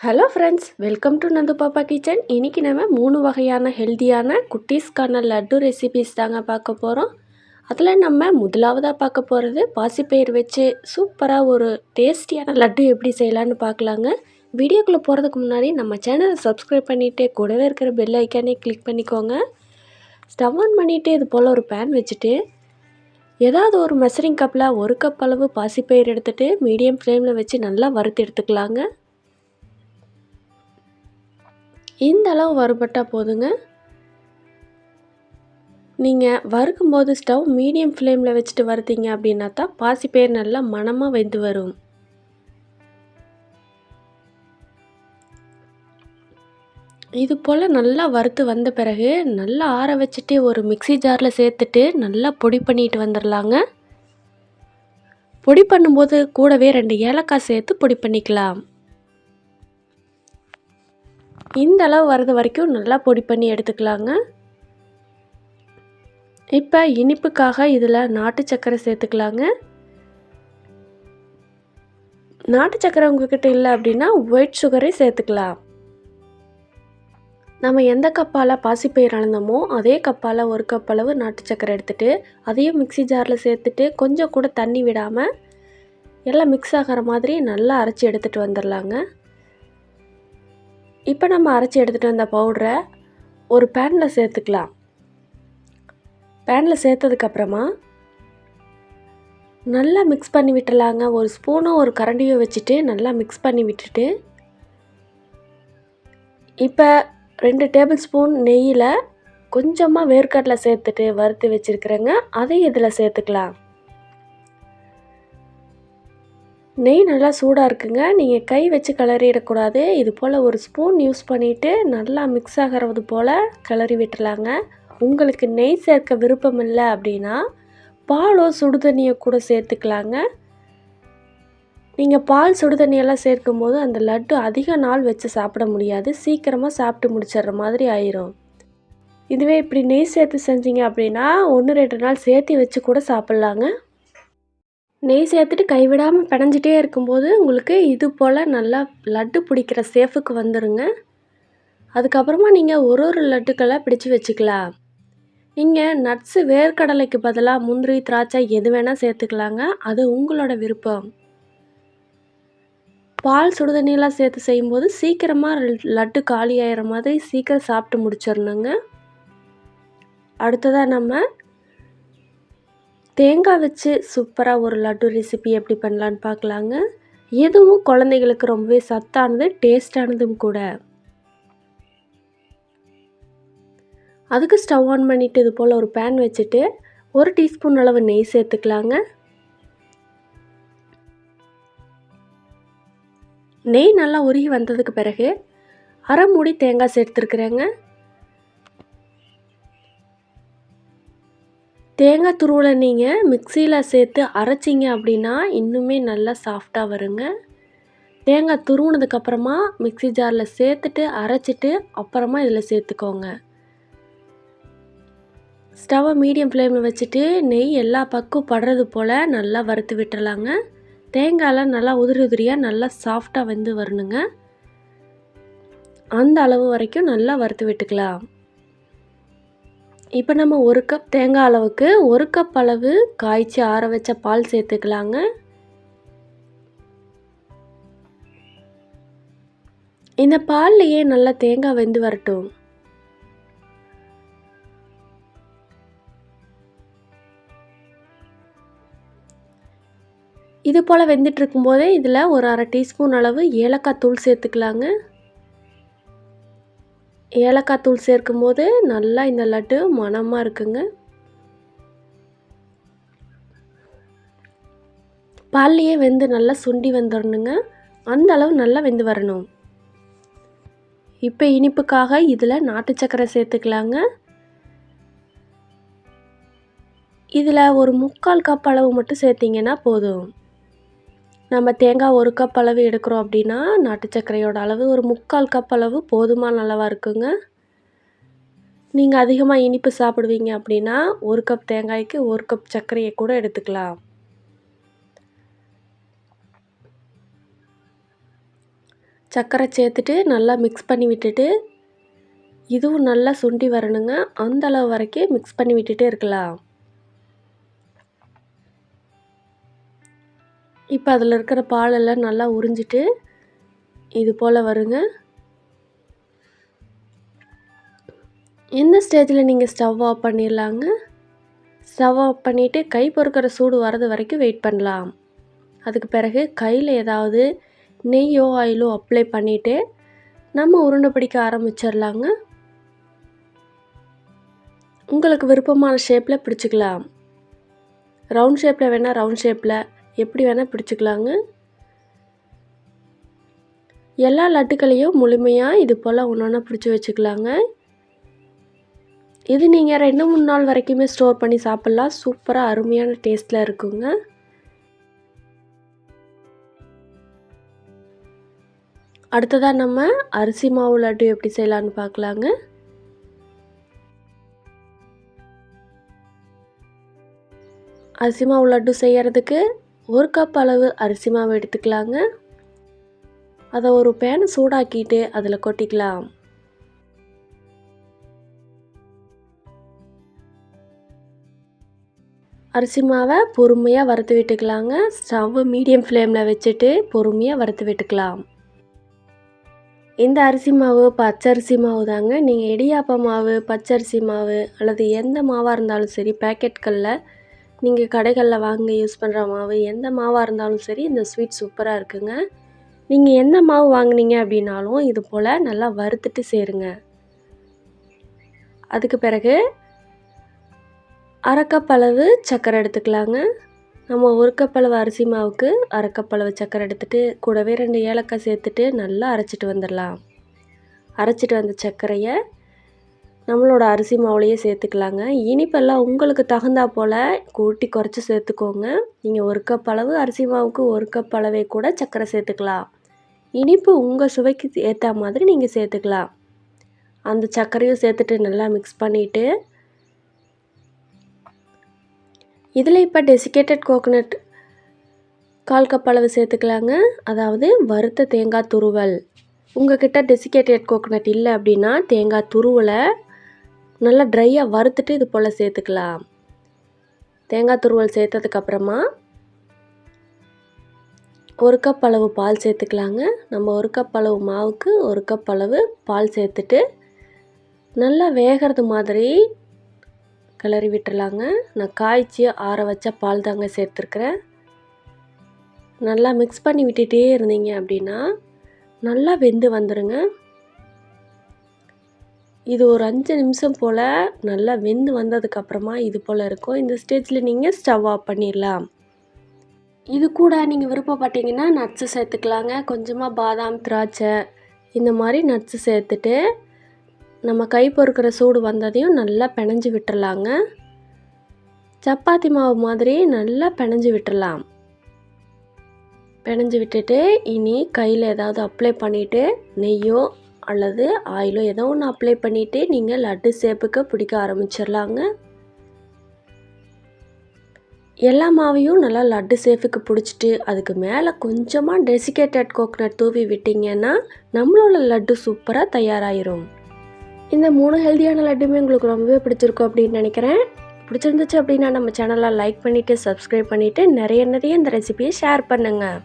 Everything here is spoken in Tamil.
Hello friends welcome to Nandu Pappa kitchen இன்றைக்கி நம்ம மூணு வகையான ஹெல்த்தியான குட்டீஸ்க்கான லட்டு ரெசிபீஸ் தாங்க பார்க்க போகிறோம் அதில் நம்ம முதலாவதாக பார்க்க போகிறது பாசிப்பயிர் வச்சு சூப்பராக ஒரு டேஸ்டியான லட்டு எப்படி செய்யலான்னு பார்க்கலாங்க. வீடியோக்குள்ளே போகிறதுக்கு முன்னாடி நம்ம சேனலை சப்ஸ்கிரைப் பண்ணிவிட்டு கூடவே இருக்கிற பெல் ஐக்கானே கிளிக் பண்ணிக்கோங்க. ஸ்டவ் ஆன் பண்ணிவிட்டு இது போல் ஒரு பேன் வச்சுட்டு ஏதாவது ஒரு மெசரிங் கப்பில் ஒரு கப் அளவு பாசிப்பயிர் எடுத்துகிட்டு மீடியம் ஃப்ளேமில் வச்சு நல்லா வறுத்து எடுத்துக்கலாங்க. இந்த அளவு வறுபட்டால் போதுங்க? நீங்கள் வறுக்கும்போது ஸ்டவ் மீடியம் ஃப்ளேமில் வச்சுட்டு வறுத்தீங்க அப்படின்னா தான் பாசிப்பயிர் நல்லா மணமாக வெந்து வரும். இது போல் நல்லா வறுத்து வந்த பிறகு நல்லா ஆற வச்சுட்டு ஒரு மிக்சி ஜாரில் சேர்த்துட்டு நல்லா பொடி பண்ணிட்டு வந்துடலாங்க பொடி பண்ணும்போது கூடவே ரெண்டு ஏலக்காய் சேர்த்து பொடி பண்ணிக்கலாம். இந்த அளவு வர்றது வரைக்கும் நல்லா பொடி பண்ணி எடுத்துக்கலாங்க. இப்போ இனிப்புக்காக இதில் நாட்டு சர்க்கரை சேர்த்துக்கலாங்க. நாட்டு சர்க்கரை உங்ககிட்ட இல்லை அப்படின்னா ஒயிட் சுகரே சேர்த்துக்கலாம். நம்ம எந்த கப்பால் பாசிப்பயிர் அளந்தோமோ அதே கப்பால் ஒரு கப் அளவு நாட்டு சக்கரை எடுத்துகிட்டு அதையும் மிக்சி ஜாரில் சேர்த்துட்டு கொஞ்சம் கூட தண்ணி விடாமல் எல்லாம் மிக்ஸ் ஆகிற மாதிரி நல்லா அரைச்சி எடுத்துகிட்டு வந்துடலாங்க இப்போ நம்ம அரைச்சி எடுத்துகிட்டு வந்த பவுடரை ஒரு பேனில் சேர்த்துக்கலாம். பேனில் சேர்த்ததுக்கப்புறமா நல்லா மிக்ஸ் பண்ணி விட்டுலாங்க ஒரு ஸ்பூனும் ஒரு கரண்டியும் வச்சுட்டு நல்லா மிக்ஸ் பண்ணி விட்டுட்டு இப்போ ரெண்டு டேபிள் ஸ்பூன் நெய்யில் கொஞ்சமாக வேர்க்கடலை சேர்த்துட்டு வறுத்து வச்சுருக்குறேங்க. அதையும் இதில் சேர்த்துக்கலாம். நெய் நல்லா சூடாக இருக்குங்க. நீங்கள் கை வச்சு கிளறிடக்கூடாது. இது போல் ஒரு ஸ்பூன் யூஸ் பண்ணிவிட்டு நல்லா மிக்ஸ் ஆகிறது போல் கிளறி விட்டுலாங்க உங்களுக்கு நெய் சேர்க்க விருப்பம் இல்லை அப்படின்னா பாலோ சுடுதண்ணியை கூட சேர்த்துக்கலாங்க. நீங்கள் பால் சுடுதண்ணியெல்லாம் சேர்க்கும் போது அந்த லட்டு அதிக நாள் வச்சு சாப்பிட முடியாது. சீக்கிரமாக சாப்பிட்டு முடிச்சிடுற மாதிரி ஆயிரும். இதுவே இப்படி நெய் சேர்த்து செஞ்சீங்க அப்படின்னா ஒன்று ரெண்டு நாள் சேர்த்து வச்சு கூட சாப்பிட்லாங்க. நெய் சேர்த்துட்டு கைவிடாமல் பிணைஞ்சிட்டே இருக்கும்போது உங்களுக்கு இது போல் நல்லா லட்டு பிடிக்கிற சேஃபுக்கு வந்துடுங்க அதுக்கப்புறமா நீங்கள் ஒரு ஒரு லட்டுக்களை பிடிச்சி வச்சுக்கலாம். நீங்கள் நட்ஸு வேர்க்கடலைக்கு பதிலாக முந்திரி திராட்சை எது வேணால் சேர்த்துக்கலாங்க. அது உங்களோட விருப்பம். பால் சுடுதண்ணியெல்லாம் சேர்த்து செய்யும்போது சீக்கிரமாக லட்டு காலி ஆகிற மாதிரி சீக்கிரம் சாப்பிட்டு முடிச்சிடணுங்க. அடுத்ததாக நம்ம தேங்காய் வச்சு சூப்பராக ஒரு லட்டு ரெசிபி எப்படி பண்ணலான்னு பார்க்கலாங்க. எதுவும் குழந்தைகளுக்கு ரொம்பவே சத்தானது டேஸ்டானதும் கூட. அதுக்கு ஸ்டவ் ஆன் பண்ணிவிட்டு இது போல் ஒரு பேன் வச்சுட்டு ஒரு டீஸ்பூன் அளவு நெய் சேர்த்துக்கலாங்க. நெய் நல்லா உருகி வந்ததுக்கு பிறகு அரை மூடி தேங்காய் சேர்த்துருக்குறேங்க. தேங்காய் துருவலை நீங்கள் மிக்சியில் சேர்த்து அரைச்சிங்க அப்படின்னா இன்னுமே நல்லா சாஃப்டாக வருங்க. தேங்காய் துருவுனதுக்கப்புறமா மிக்சி ஜாரில் சேர்த்துட்டு அரைச்சிட்டு அப்புறமா இதில் சேர்த்துக்கோங்க. ஸ்டவ்வை மீடியம் ஃப்ளேமில் வச்சுட்டு நெய் எல்லா பக்கம் படுறது போல் நல்லா வறுத்து விட்டுறலாங்க. தேங்காயெலாம் நல்லா உதிரி உதிரியாக நல்லா சாஃப்டாக வந்து வரணுங்க. அந்த அளவு வரைக்கும் நல்லா வறுத்து விட்டுக்கலாம். இப்போ நம்ம ஒரு கப் தேங்காய் அளவுக்கு ஒரு கப் அளவு காய்ச்சி ஆற வச்ச பால் சேர்த்துக்கலாங்க. இந்த பால்லையே நல்லா தேங்காய் வெந்து வரட்டும். இது போல் வெந்துட்டு இருக்கும்போதே இதில் ஒரு அரை டீஸ்பூன் அளவு ஏலக்காய் தூள் சேர்த்துக்கலாங்க. ஏலக்காய் தூள் சேர்க்கும்போது நல்லா இந்த லட்டு மணமாக இருக்குங்க. பால்லையே வெந்து நல்லா சுண்டி வந்துடணுங்க அந்த அளவு நல்லா வெந்து வரணும். இப்போ இனிப்புக்காக இதில் நாட்டு சக்கரை சேர்த்துக்கலாங்க. இதில் ஒரு முக்கால் கப் அளவு மட்டும் சேர்த்திங்கன்னா போதும். நம்ம தேங்காய் ஒரு கப் அளவு எடுக்கிறோம் அப்படின்னா நாட்டு சர்க்கரையோட அளவு ஒரு முக்கால் கப் அளவு போதுமான அளவாக இருக்குங்க. நீங்கள் அதிகமாக இனிப்பு சாப்பிடுவீங்க அப்படின்னா ஒரு கப் தேங்காய்க்கு ஒரு கப் சர்க்கரையை கூட எடுத்துக்கலாம். சர்க்கரை சேர்த்துட்டு நல்லா மிக்ஸ் பண்ணி விட்டுட்டு இதுவும் நல்லா சுண்டி வரணுங்க. அந்த அளவு வரைக்கும் மிக்ஸ் பண்ணி விட்டுட்டே இருக்கலாம். இப்போ அதில் இருக்கிற பாலெல்லாம் நல்லா உறிஞ்சிட்டு இது போல் வருங்க. எந்த ஸ்டேஜில் நீங்கள் ஸ்டவ் ஆஃப் பண்ணிடலாங்க ஸ்டவ் ஆஃப் பண்ணிவிட்டு கை பொறுக்கிற சூடு வர்றது வரைக்கும் வெயிட் பண்ணலாம். அதுக்கு பிறகு கையில் ஏதாவது நெய்யோ ஆயிலோ அப்ளை பண்ணிவிட்டு நம்ம உருண்டை பிடிக்க ஆரம்பிச்சிடலாங்க உங்களுக்கு விருப்பமான ஷேப்பில் பிடிச்சிக்கலாம். ரவுண்ட் ஷேப்பில் வேணால் ரவுண்ட் ஷேப்பில் எப்படி வேணால் பிடிச்சிக்கலாங்க. எல்லா லட்டுக்களையும் முழுமையாக இது போல் ஒன்று ஒன்றா பிடிச்சி வச்சுக்கலாங்க. இது நீங்கள் ரெண்டு மூணு நாள் வரைக்குமே ஸ்டோர் பண்ணி சாப்பிட்லாம். சூப்பராக அருமையான டேஸ்ட்டில் இருக்குங்க. அடுத்ததாக நம்ம அரிசி மாவு லட்டு எப்படி செய்யலான்னு பார்க்கலாங்க. அரிசி மாவு லட்டு செய்கிறதுக்கு ஒரு கப் அளவு அரிசி மாவு எடுத்துக்கலாங்க. அதை ஒரு பேனை சூடாக்கிட்டு அதில் கொட்டிக்கலாம். அரிசி மாவை பொறுமையாக வறுத்து விட்டுக்கலாங்க. ஸ்டவ் மீடியம் ஃப்ளேமில் வச்சுட்டு பொறுமையாக வறுத்து விட்டுக்கலாம். இந்த அரிசி மாவு பச்சரிசி மாவு தாங்க நீங்கள் இடியாப்ப மாவு பச்சரிசி மாவு அல்லது எந்த மாவாக இருந்தாலும் சரி பேக்கெட்களில் நீங்கள் கடைகளில் வாங்க யூஸ் பண்ணுற மாவு எந்த மாவாக இருந்தாலும் சரி இந்த ஸ்வீட் சூப்பராக இருக்குங்க. நீங்கள் எந்த மாவு வாங்கினீங்க அப்படின்னாலும் இது போல் நல்லா வறுத்துட்டு சேருங்க. அதுக்கு பிறகு அரை அளவு சர்க்கரை எடுத்துக்கலாங்க. நம்ம ஒரு கப் அளவு அரிசி மாவுக்கு அரை சக்கரை அளவு எடுத்துகிட்டு கூடவே ரெண்டு ஏலக்காய் சேர்த்துட்டு நல்லா அரைச்சிட்டு வந்துடலாம். அரைச்சிட்டு வந்த சர்க்கரையை நம்மளோட அரிசி மாவுலேயே சேர்த்துக்கலாங்க. இனிப்பெல்லாம் உங்களுக்கு தகுந்தா போல் கூட்டி குறைச்சி சேர்த்துக்கோங்க. நீங்கள் ஒரு கப் அளவு அரிசி மாவுக்கு ஒரு கப் அளவே கூட சர்க்கரை சேர்த்துக்கலாம். இனிப்பு உங்கள் சுவைக்கு ஏற்ற மாதிரி நீங்கள் சேர்த்துக்கலாம். அந்த சர்க்கரையும் சேர்த்துட்டு நல்லா மிக்ஸ் பண்ணிவிட்டு இதில் இப்போ டெசிகேட்டட் கோகோனட் கால் கப் அளவு சேர்த்துக்கலாங்க. அதாவது வறுத்த தேங்காய் துருவல். உங்ககிட்ட டெசிகேட்டட் கோகோனட் இல்லை அப்படின்னா தேங்காய் துருவலை நல்லா ட்ரையாக வறுத்துட்டு இது போல் சேர்த்துக்கலாம். தேங்காய் துருவல் சேர்த்ததுக்கப்புறமா ஒரு கப் அளவு பால் சேர்த்துக்கலாங்க. நம்ம ஒரு கப் அளவு மாவுக்கு ஒரு கப் அளவு பால் சேர்த்துட்டு நல்லா வேகிறது மாதிரி கிளறி விட்டுறலாங்க. நான் காய்ச்சி ஆற வச்ச பால் தாங்க சேர்த்துருக்குறேன். நல்லா மிக்ஸ் பண்ணி விட்டுட்டே இருந்தீங்க அப்படின்னா நல்லா வெந்து வந்துடுங்க இது ஒரு அஞ்சு நிமிஷம் போல் நல்லா வெந்து வந்ததுக்கப்புறமா இது போல் இருக்கும். இந்த ஸ்டேஜில் நீங்கள் ஸ்டவ் ஆஃப் பண்ணிடலாம் இது கூட நீங்கள் விருப்பப்பட்டீங்கன்னா நட்ஸு சேர்த்துக்கலாங்க. கொஞ்சமாக பாதாம் திராட்சை இந்த மாதிரி நட்ஸு சேர்த்துட்டு நம்ம கை பொறுக்கிற சூடு வந்ததையும் நல்லா பிணைஞ்சு விட்டுடலாங்க சப்பாத்தி மாவு மாதிரி நல்லா பிணைஞ்சு விட்டுடலாம் பிணைஞ்சு விட்டுட்டு இனி கையில் ஏதாவது அப்ளை பண்ணிவிட்டு நெய்யோ அல்லது ஆயிலோ ஏதோ ஒன்று அப்ளை பண்ணிவிட்டு நீங்கள் லட்டு சேப்புக்கு பிடிக்க ஆரம்பிச்சிடலாங்க எல்லா மாவையும் நல்லா லட்டு சேஃபுக்கு பிடிச்சிட்டு அதுக்கு மேலே கொஞ்சமாக டெசிகேட்டட் கோகனட் தூவி விட்டிங்கன்னா நம்மளோட லட்டு சூப்பராக தயாராகிரும் இந்த மூணு ஹெல்த்தியான லட்டுமே உங்களுக்கு ரொம்பவே பிடிச்சிருக்கும் அப்படின்னு நினைக்கிறேன். பிடிச்சிருந்துச்சு அப்படின்னா நம்ம சேனலை லைக் பண்ணிவிட்டு சப்ஸ்கிரைப் பண்ணிவிட்டு நிறைய நிறைய இந்த ரெசிபியை ஷேர் பண்ணுங்கள்